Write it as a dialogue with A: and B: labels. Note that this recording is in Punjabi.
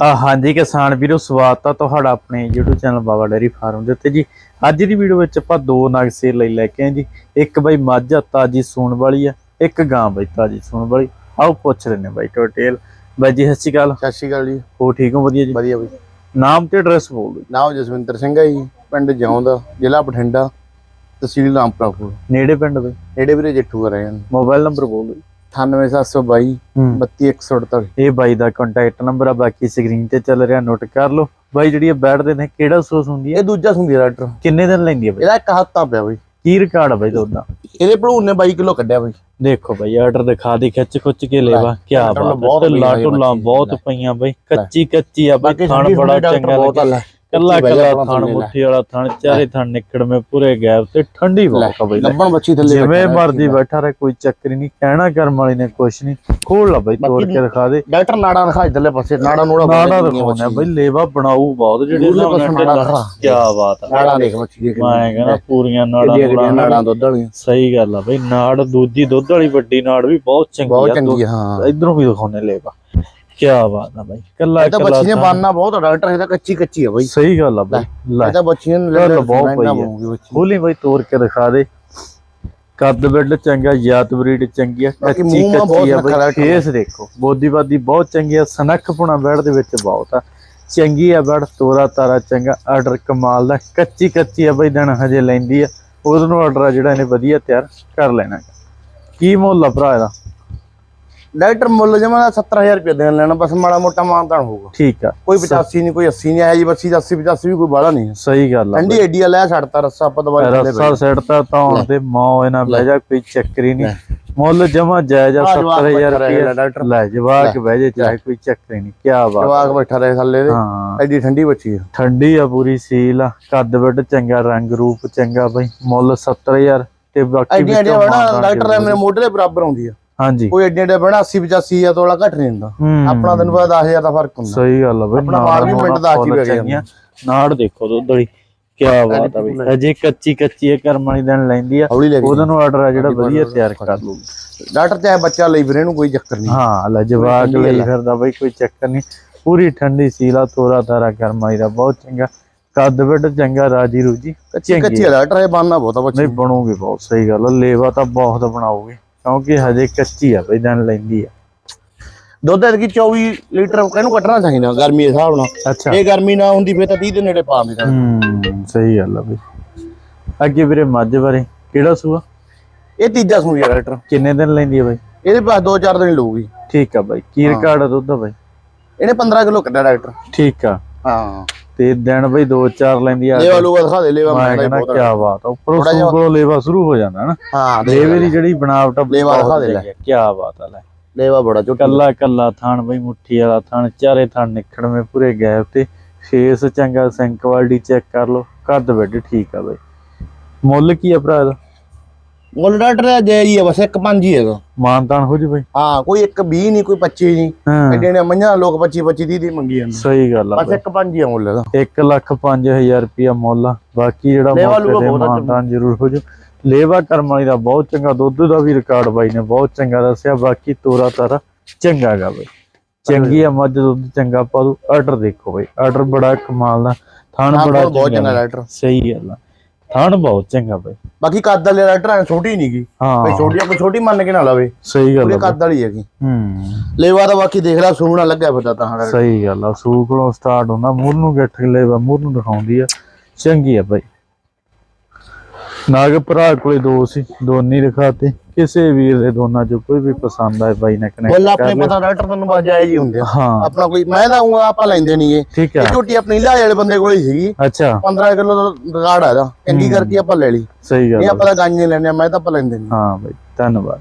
A: ਆ ਹਾਂਜੀ ਕਿਸਾਨ ਵੀਰੋ ਸਵਾਗਤ ਆ ਤੁਹਾਡਾ ਆਪਣੇ YouTube channel Baba dairy farm ਦੇ ਉੱਤੇ ਜੀ। ਅੱਜ ਦੀ ਵੀਡੀਓ ਵਿੱਚ ਆਪਾਂ ਦੋ ਨਗ ਸੇਲ ਲਈ ਲੈ ਕੇ ਆਏ ਜੀ। ਇੱਕ ਬਈ ਮੱਝ ਤਾਜੀ ਸੂਣ ਵਾਲੀ ਆ ਇੱਕ ਗਾਂ ਬਈ ਤਾਜੀ ਸੂਣ ਵਾਲੀ। ਆਓ ਪੁੱਛ ਲੈਨੇ ਬਾਈ ਟੋਟੇਲ ਬਾਈ ਜੀ ਸਤਿ ਸ਼੍ਰੀ ਅਕਾਲ।
B: ਸਤਿ ਸ਼੍ਰੀ ਅਕਾਲ ਜੀ।
A: ਹੋ ਠੀਕ ਹੋ? ਵਧੀਆ ਜੀ?
B: ਵਧੀਆ ਬਈ।
A: ਨਾਮ ਤੇ ਐਡਰੈਸ ਬੋਲ ਦਿਓ
B: ਨਾਮ ਜਸਵਿੰਦਰ ਸਿੰਘ ਹੈ ਜੀ ਪਿੰਡ ਜੌਂਦ ਜ਼ਿਲ੍ਹਾ ਬਠਿੰਡਾ ਤਹਿਸੀਲ ਰਾਮਪੁਰ
A: ਨੇੜੇ ਪਿੰਡ ਬਈ?
B: ਨੇੜੇ ਵੀਰੇ ਜੱਠੂ ਰਹੇ ਹਨ
A: ਮੋਬਾਈਲ ਨੰਬਰ ਬੋਲ ਦਿਓ
B: 98722
A: ਹੂੰ।
B: 32148
A: ਇਹ ਬਾਈ ਦਾ ਕੰਟੈਕਟ ਨੰਬਰ ਆ ਬਾਕੀ ਸਕਰੀਨ ਤੇ ਚੱਲ ਰਿਹਾ ਨੋਟ ਕਰ ਲਓ। ਬਾਈ ਜਿਹੜੀ ਇਹ ਬੈਠਦੇ ਨੇ ਕਿਹੜਾ ਸੋਸ ਹੁੰਦੀ ਹੈ?
B: ਇਹ ਦੂਜਾ ਸੁੰਦੀ ਡਾਕਟਰ
A: ਕਿੰਨੇ ਦਿਨ ਲੈਂਦੀ ਹੈ ਬਾਈ?
B: ਇਹਦਾ ਇੱਕ ਹੱਥਾ ਪਿਆ ਬਈ।
A: ਕੀ ਰਿਕਾਰਡ ਆ ਬਾਈ ਤੁਹਾਡਾ
B: ਇਹਦੇ ਭਲੂਨ ਨੇ 22 ਕਿਲੋ ਕੱਢਿਆ ਬਈ।
A: ਦੇਖੋ ਬਈ ਆਰਡਰ ਦਿਖਾ ਦੇ ਖਿੱਚ ਖੁੱਚ ਕੇ ਲੈਵਾ ਕੀ ਬਾਤ
B: ਬਹੁਤ
A: ਹੈ
B: ਪਈਆਂ ਇਹ
A: ਟੁੱਲਾ
B: ਮੱਛੀ।
A: ਬਹੁਤ ਪਈਆਂ ਬਈ ਕੱਚੀ ਕੱਚੀ ਆ ਬਈ ਖਾਣ ਬੜਾ ਚੰਗਾ ਲੱਗਿਆ। ਕੱਲਾ ਕੱਲਾ ਥਣ
B: ਥੱਲੇ।
A: ਮੁੱਠੀ ਵਾਲਾ ਥਣ ਚਾਰੇ ਥਣ ਨਿਕੜਵੇਂ ਪੂਰੇ ਗੈਪ ਤੇ ਠੰਡੀ ਬਹੁਤ ਆ ਬਈ।
B: ਲੱਭਣ ਬੱਚੀ ਥੱਲੇ
A: ਜਿਵੇਂ ਮਰਜ਼ੀ ਬੈਠਾ ਰਹੇ ਕੋਈ ਚੱਕਰ ਹੀ ਨਹੀਂ ਕਹਿਣਾ ਕਰਮ ਵਾਲੀ ਨੇ ਕੁਛ ਨਹੀਂ। ਖੋਲ ਲਾ ਬਈ ਤੋੜ ਕੇ ਦਿਖਾ ਦੇ।
B: ਡਾਕਟਰ ਨਾੜਾ ਰਖਾ ਇਧਰਲੇ ਪਾਸੇ ਨਾੜਾ ਨੂੜਾ
A: ਨਾੜਾ ਦਿਖਾਉਣਾ ਬਈ ਲੇਵਾ ਬਣਾਊ ਬਹੁਤ ਜਿਹੜੇ
B: ਨਾੜਾ।
A: ਕਿਆ ਬਾਤ ਆ।
B: ਨਾੜਾ ਦੇਖ ਬੱਚੀ ਦੇਖ
A: ਮੈਂ ਕਹਿੰਦਾ ਪੂਰੀਆਂ ਨਾੜਾਂ ਨੂੜਾਂ
B: ਦੁੱਧ ਵਾਲੀਆਂ।
A: ਸਹੀ ਗੱਲ ਆ ਬਈ ਨਾੜ ਦੂਜੀ ਦੁੱਧ ਵਾਲੀ ਵੱਡੀ ਨਾੜ ਵੀ ਬਹੁਤ ਚੰਗੀ
B: ਬਹੁਤ
A: ਆ
B: ਚੰਗੀ ਹਾਂ।
A: ਇਧਰੋਂ ਵੀ ਦਿਖਾਉਣੇ ਲੇਵਾ। ਕੀ ਬਾਤ ਆ ਬਾਈ ਕੱਲਾ
B: ਇਹ ਤਾਂ ਬੱਚੀ ਨੇ। ਬਾਨਣਾ ਬਹੁਤ ਆ ਡਾਕਟਰ ਇਹਦਾ ਕੱਚੀ ਕੱਚੀ ਆ ਬਈ
A: ਸਹੀ ਗੱਲ ਆ ਬਾਈ
B: ਇਹ ਤਾਂ ਬੱਚੀਆਂ ਨੂੰ ਲੈ
A: ਬਹੁਤ ਪਈ ਆ।
B: ਬੱਚੀ
A: ਖੋਲੀ ਬਾਈ ਤੋੜ ਕੇ ਦਿਖਾ ਦੇ ਕੱਦ ਬਿੱਡ ਚੰਗਾ ਜਾਤ ਬਰੀਡ ਚੰਗੀ ਆ ਕੱਚੀ ਕੱਚੀ ਆ ਬਈ ਫੇਸ ਦੇਖੋ ਬੋਦੀਵਾਦੀ ਬਹੁਤ ਚੰਗੀ ਆ ਸਨੱਖ ਪੁਣਾ ਬੈੜ ਦੇ ਵਿੱਚ ਬਹੁਤ ਆ ਚੰਗੀ ਆ ਬੈੜ ਤੋਰਾ ਤਾਰਾ ਚੰਗਾ ਆਰਡਰ ਕਮਾਲ ਦਾ ਕੱਚੀ ਕੱਚੀ ਆ ਬਈ ਦਿਨ ਹਜੇ ਲੈਂਦੀ ਆ ਉਹਦੇ ਆਰਡਰ ਆ ਜਿਹੜਾ ਇਹਨੇ ਵਧੀਆ ਤਿਆਰ ਕਰ ਲੈਣਾ ਕੀ ਮੁੱਲ ਆ ਭਰਾ ਇਹਦਾ
B: ਡਾਕਟਰ ਮੁੱਲ ਜਮਾ 70000 ਰੁਪਏ ਦੇਣ ਲੈਣਾ ਬਸ ਮਾੜਾ ਮੋਟਾ ਮਾਨਤਾਨ ਹੋਊਗਾ।
A: ਠੀਕ ਆ।
B: ਕੋਈ 85 ਨਹੀਂ ਕੋਈ 80 ਨਹੀਂ ਆਇਆ ਜੀ ਬੱਸੀ 80 85 ਵੀ ਕੋਈ ਬਾਲਾ ਨਹੀਂ
A: ਸਹੀ ਗੱਲ ਆ
B: ਠੰਡੀ ਆ ਲੈ ਛੱਡਤਾ ਰੱਸਾ ਆਪਾਂ ਦਵਾਈ ਥੱਲੇ
A: ਰਸਾ ਸੈੱਟ ਤਾਂ ਤੇ ਮੌ ਇਹਨਾਂ ਬਹਿ ਜਾ ਕੋਈ ਚੱਕਰ ਹੀ ਨਹੀਂ। ਮੁੱਲ ਜਮਾ ਜਾਇਜ਼ ਆ
B: ਆ ਜਵਾਕ
A: 70000
B: ਬੈਠਾ ਰਹੇ
A: ਰੁਪਏ
B: ਡਾਕਟਰ
A: ਲੈ ਜਵਾਕ ਬਹਿ ਜੇ ਚਾਹੇ ਕੋਈ ਚੱਕਰ ਨਹੀਂ ਕੀ ਬਾਤ
B: ਜਵਾਕ ਬੈਠਾ ਰਹੇ ਥੱਲੇ ਦੇ। ਐਡੀ ਠੰਡੀ ਬੱਚੀ ਆ।
A: ਠੰਡੀ ਆ ਪੂਰੀ ਸੀਲ ਆ। ਕੱਦ ਵੱਡ ਚੰਗਾ ਰੰਗ ਰੂਪ ਚੰਗਾ ਬਈ। ਮੁੱਲ 70000 ਤੇ ਬਾਕੀ
B: ਡਾਕਟਰ
A: ਜ਼ਰੂਰ।
B: ਮੇਰੇ ਮੋਢੇ ਦੇ ਬਰਾਬਰ ਆਉਂਦੀ ਆ।
A: ਹਾਂਜੀ।
B: ਕੋਈ ਐਡੀਆਂ ਐਡੀਆਂ ਬਣਾ 80 85 ਆ ਤੋਲਾ ਘੱਟ ਨਹੀਂ ਹੁੰਦਾ ਆਪਣਾ ਤੈਨੂੰ ਪਤਾ 10000 ਦਾ ਫ਼ਰਕ ਹੁੰਦਾ।
A: ਸਹੀ ਗੱਲ ਆ ਬਈ
B: ਆਪਣਾ ਮਾਲ ਵੀ ਮਿੰਟ ਦਾ ਆਖੀ ਪੈ ਗਿਆ।
A: ਨਾੜ ਦੇਖੋ ਦੁੱਧ ਵਾਲੀ ਕੀ ਬਾਤ ਆ ਬਈ। ਅਜੇ ਕੱਚੀ ਕੱਚੀ ਹੈ ਕਰਮ ਵਾਲੀ ਦਿਨ ਲੈਂਦੀ ਆ
B: ਲੈ
A: ਉਹਦਾ ਨੂੰ ਆਰਡਰ ਆ ਜਿਹੜਾ ਵਧੀਆ ਤਿਆਰ ਕਰ ਲੂਗੀ
B: ਡਾਕਟਰ ਚਾਹੇ ਬੱਚਾ ਲਈ ਵੀਰੇ ਨੂੰ ਕੋਈ ਚੱਕਰ ਨਹੀਂ।
A: ਹਾਂ ਲੈ ਜਵਾਕ ਲਈ ਫਿਰਦਾ ਬਈ ਕੋਈ ਚੱਕਰ ਨਹੀਂ। ਪੂਰੀ ਠੰਡੀ ਸੀਲਾ ਤੋਰਾ ਤਾਰਾ ਕਰਮਾਈ ਦਾ ਬਹੁਤ ਚੰਗਾ। ਕੱਦ ਵੱਡ ਚੰਗਾ ਰਾਜੀ ਰੂਜੀ।
B: ਕੱਚੀ ਕੱਚੀ ਡਾਕਟਰ ਇਹ ਬਾਨਾ ਬਹੁਤਾ ਬੱਚੀ
A: ਨਹੀਂ ਬਣੂਗੀ ਬਹੁਤ ਸਹੀ ਗੱਲ ਆ। ਲੇਵਾ ਤਾਂ ਬਹੁਤ ਬਣਾਉਗੇ ਕਿਉਂਕਿ ਹਜੇ ਕੱਚੀ ਆ ਬਈ ਦਿਨ ਲੈਂਦੀ ਆ।
B: ਦੁੱਧ ਐਤਕੀ 24 ਲੀਟਰ ਕਿਹਨੂੰ ਕੱਢਣਾ ਚਾਹੀਦਾ ਗਰਮੀ ਦੇ ਹਿਸਾਬ ਨਾਲ।
A: ਅੱਛਾ।
B: ਇਹ ਗਰਮੀ ਨਾ ਹੁੰਦੀ ਫੇਰ ਤਾਂ 30 ਦੇ ਨੇੜੇ ਪਾ ਦਿੰਦਾ
A: ਹੂੰ ਸਹੀ ਗੱਲ ਆ ਬਈ। ਅੱਗੇ ਵੀਰੇ ਮੱਝ ਬਾਰੇ ਕਿਹੜਾ ਸੂਆ?
B: ਇਹ ਤੀਜਾ ਸੂਈ ਆ ਡਾਕਟਰ
A: ਕਿੰਨੇ ਦਿਨ ਲੈਂਦੀ ਆ ਬਈ?
B: ਇਹਦੇ ਪਾਸ 2-4 ਦਿਨ ਲਊਗੀ।
A: ਠੀਕ ਆ ਬਾਈ ਕੀ ਰਿਕਾਰਡ ਆ ਦੁੱਧ ਦਾ ਬਾਈ?
B: ਇਹਨੇ 15 ਕਿਲੋ ਕੱਢਿਆ ਡਾਕਟਰ
A: ਠੀਕ ਆ।
B: ਹਾਂ।
A: ਤੇ ਦਿਨ ਬਈ 2-4 ਲੈਂਦੀ ਆ
B: ਲੇਵਾ ਲੂਗਾ ਦਿਖਾ ਦੇ ਲੇਵਾ
A: ਮੈਂ ਕਹਿੰਦਾ ਕੀ ਬਾਤ ਆ। ਉੱਪਰੋਂ ਸੂਪਰੋਂ ਲੇਵਾ ਸ਼ੁਰੂ ਹੋ ਜਾਂਦਾ ਨਾ।
B: ਹਾਂ ਦੇ
A: ਲੇਵੇ ਦੀ ਜਿਹੜੀ ਬਣਾਵਟ
B: ਲੇਵਾ ਦਿਖਾ ਦੇ ਲੈ।
A: ਕੀ ਬਾਤ ਆ ਲੈ।
B: ਲੇਵਾ ਬੜਾ ਝੋਟਾ
A: ਕੱਲਾ ਕੱਲਾ ਥਣ ਬਈ ਮੁੱਠੀ ਵਾਲਾ ਥਣ ਚਾਰੇ ਥਣ ਨਿਕੜਵੇਂ ਪੂਰੇ ਗੈਪ ਤੇ। ਫੇਸ ਚੰਗਾ ਸਿੰਕ ਕੁਆਲਿਟੀ ਚੈੱਕ ਕਰ ਲਓ। ਕੱਦ ਵੱਡ ਠੀਕ ਆ ਬਈ। ਮੁੱਲ ਕੀ ਆ ਭਰਾ ਇਹਦਾ?
B: ਮੁੱਲ ਡਾਕਟਰ ਦਾ ਜੈ ਜੀ ਆ ਬਸ ਇੱਕ ਪੰਜ ਹੀ ਹੈਗਾ
A: ਮਾਨਤਾਨ ਹੋ ਜੀ ਬਈ।
B: ਹਾਂ ਕੋਈ ਇੱਕ 20 ਨਹੀਂ ਕੋਈ 25 ਨਹੀਂ।
A: ਹਾਂ।
B: ਐਡੇ ਨੇ ਮੰਝਾਂ ਲੋਕ 25 25 30 ਦੀ ਮੰਗੀ ਜਾਂਦੇ।
A: ਸਹੀ ਗੱਲ ਆ
B: ਬਸ ਇੱਕ ਪੰਜ ਹੀ ਆ ਮੁੱਲ ਦਾ
A: 1 ਲੱਖ 5000 ਰੁਪਿਆ ਮੁੱਲ ਆ। ਬਾਕੀ ਜਿਹੜਾ ਤੇ ਮਾਨਤਾਨ ਜ਼ਰੂਰ ਹੋ ਜੂ। ਲੇਵਾ ਕਰਮ ਵਾਲੀ ਦਾ ਬਹੁਤ ਚੰਗਾ ਦੁੱਧ ਦਾ ਵੀ ਰਿਕਾਰਡ ਬਾਈ ਨੇ ਬਹੁਤ ਚੰਗਾ ਦੱਸਿਆ। ਬਾਕੀ ਤੋਰਾ ਤਾਰਾ ਚੰਗਾ ਗਾ ਬਈ। ਚੰਗੀ ਆ ਮੱਝ ਦੁੱਧ ਚੰਗਾ ਪਾ ਦੂ ਆਰਡਰ ਦੇਖੋ ਬਈ। ਆਰਡਰ ਬੜਾ ਕਮਾਲ ਦਾ। ਥਣ
B: ਹਾਂ,
A: ਬੜਾ
B: ਚੰਗਾ
A: ਸਹੀ ਗੱਲ ਆ। ਥਣ ਬਹੁਤ ਚੰਗਾ ਬਈ।
B: ਬਾਕੀ ਕੱਦ ਵਾਲੇ ਡਾਕਟਰ ਐ ਛੋਟੀ ਨਹੀਂਗੀ ਬਈ
A: ਹਾਂ
B: ਛੋਟੀ ਕੋਈ ਛੋਟੀ ਮੰਨ ਕੇ ਨਾ ਲਵੇ।
A: ਸਹੀ ਗੱਲ ਬਈ।
B: ਕੱਦ ਵਾਲੀ ਹੈਗੀ।
A: ਹੂੰ।
B: ਲੇਵਾ ਤਾਂ ਬਾਕੀ ਦੇਖ ਲੈ ਸੂਣਾ ਲੱਗਿਆ ਫਿਰਦਾ ਤਾਂ ਹਾਂ
A: ਸਹੀ ਗੱਲ ਆ ਸੂ ਕੋਲੋਂ ਸਟਾਰਟ ਹੁੰਦਾ ਮੂਰ ਨੂੰ ਗੱਠ ਲੇਵਾ ਮੂਰ ਨੂੰ ਦਿਖਾਉਂਦੀ ਆ। ਚੰਗੀ ਆ ਬਾਈ। ਨਾਗ ਭਰਾ ਕੋਲੇ ਦੋ ਸੀ ਦੋਨੇ ਦਿਖਾਤੇ। ਕਿਸੇ ਵੀਰ ਦੇ ਦੋਨਾਂ ਚੋਂ ਕੋਈ ਵੀ ਪਸੰਦ ਆਏ ਬਾਈ ਨੇ ਕਨੈਕਟ
B: ਆਪਣੇ ਪਤਾ ਡਾਕਟਰ ਤੁਹਾਨੂੰ ਬਾਜ ਹੀ ਹੁੰਦੇ
A: ਹਾਂ।
B: ਆਪਣਾ ਕੋਈ ਮੈਂ ਤਾਂ ਊਂ ਆਪਾਂ ਲੈਂਦੇ
A: ਠੀਕ
B: ਇਹ।
A: ਆ।
B: ਝੋਟੀ ਆਪਣੀ ਲਾਜ ਵਾਲੇ ਬੰਦੇ ਕੋਲ ਹੀ ਸੀਗੀ।
A: ਅੱਛਾ।
B: 15 ਕਿਲੋ ਦਾ ਰਿਕਾਰਡ ਆ ਇਹਦਾ। ਚੰਗੀ ਕਰਕੇ ਆਪਾਂ ਲੈ ਲਈ।
A: ਸਹੀ ਗੱਲ
B: ਇਹ ਆਪਾਂ ਤਾਂ ਗਾਂਜੇ ਲੈਣੇ ਆ ਮੈਂ ਤਾਂ ਆਪਾਂ ਲੈਂਦੇ ਨਹੀਂ
A: ਹਾਂ ਬਾਈ ਧੰਨਵਾਦ।